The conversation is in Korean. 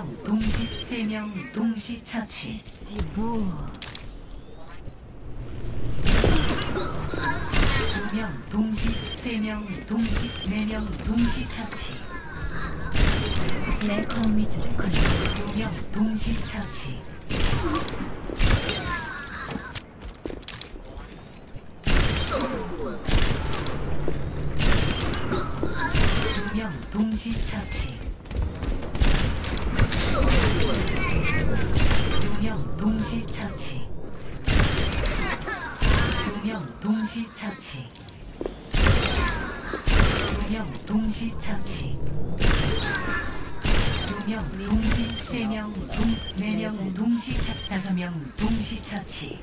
명 동시 처치. 두명 동시, 세 명 동시, 네 명 동시 처치. 내 거미줄에 걸려 두명 동시 처치. 두명 동시 처치. 두 명 동시 처치. 두 명 동시 처치. 두 명 동시 처치. 두 명 동시 세 명 동 네 명 동시 처 다섯 명 동시 처치.